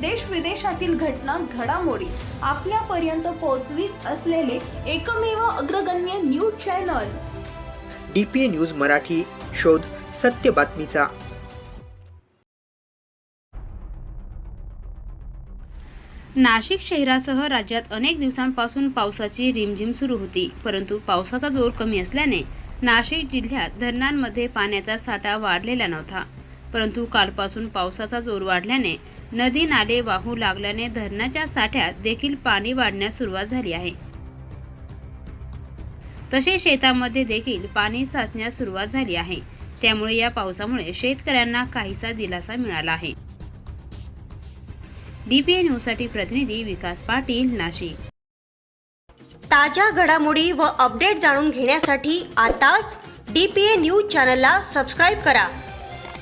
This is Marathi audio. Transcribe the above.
देश विदेशातील घटना घडामोडी आपल्यापर्यंत पोहोचवीत असलेले एकमेव अग्रगण्य news channel. D P A news Marathi शोध सत्य बातमीचा. नाशिक शहरासह राज्यात अनेक दिवसांपासून पावसाची रिमझिम सुरू होती परंतु पावसाचा जोर कमी असल्याने नाशिक जिल्ह्यात धरणांमध्ये पाण्याचा साठा वाढलेला नव्हता. परंतु कालपासून पावसाचा जोर वाढल्याने नदी नाले वाहू लागल्याने धरणाच्या साठ्यात देखील पाणी वाढण्यास सुरुवात झाली आहे. तसे शेतामध्ये देखील पाणी साचण्यास सुरुवात झाली आहे. त्यामुळे या पावसामुळे शेतकऱ्यांना काहीसा दिलासा मिळाला आहे. डीपीए न्यूजसाठी प्रतिनिधी विकास पाटील नाशिक. ताज्या घडामोडी व अपडेट जाणून घेण्यासाठी आताच डी पी ए न्यूज चॅनलला सबस्क्राईब करा.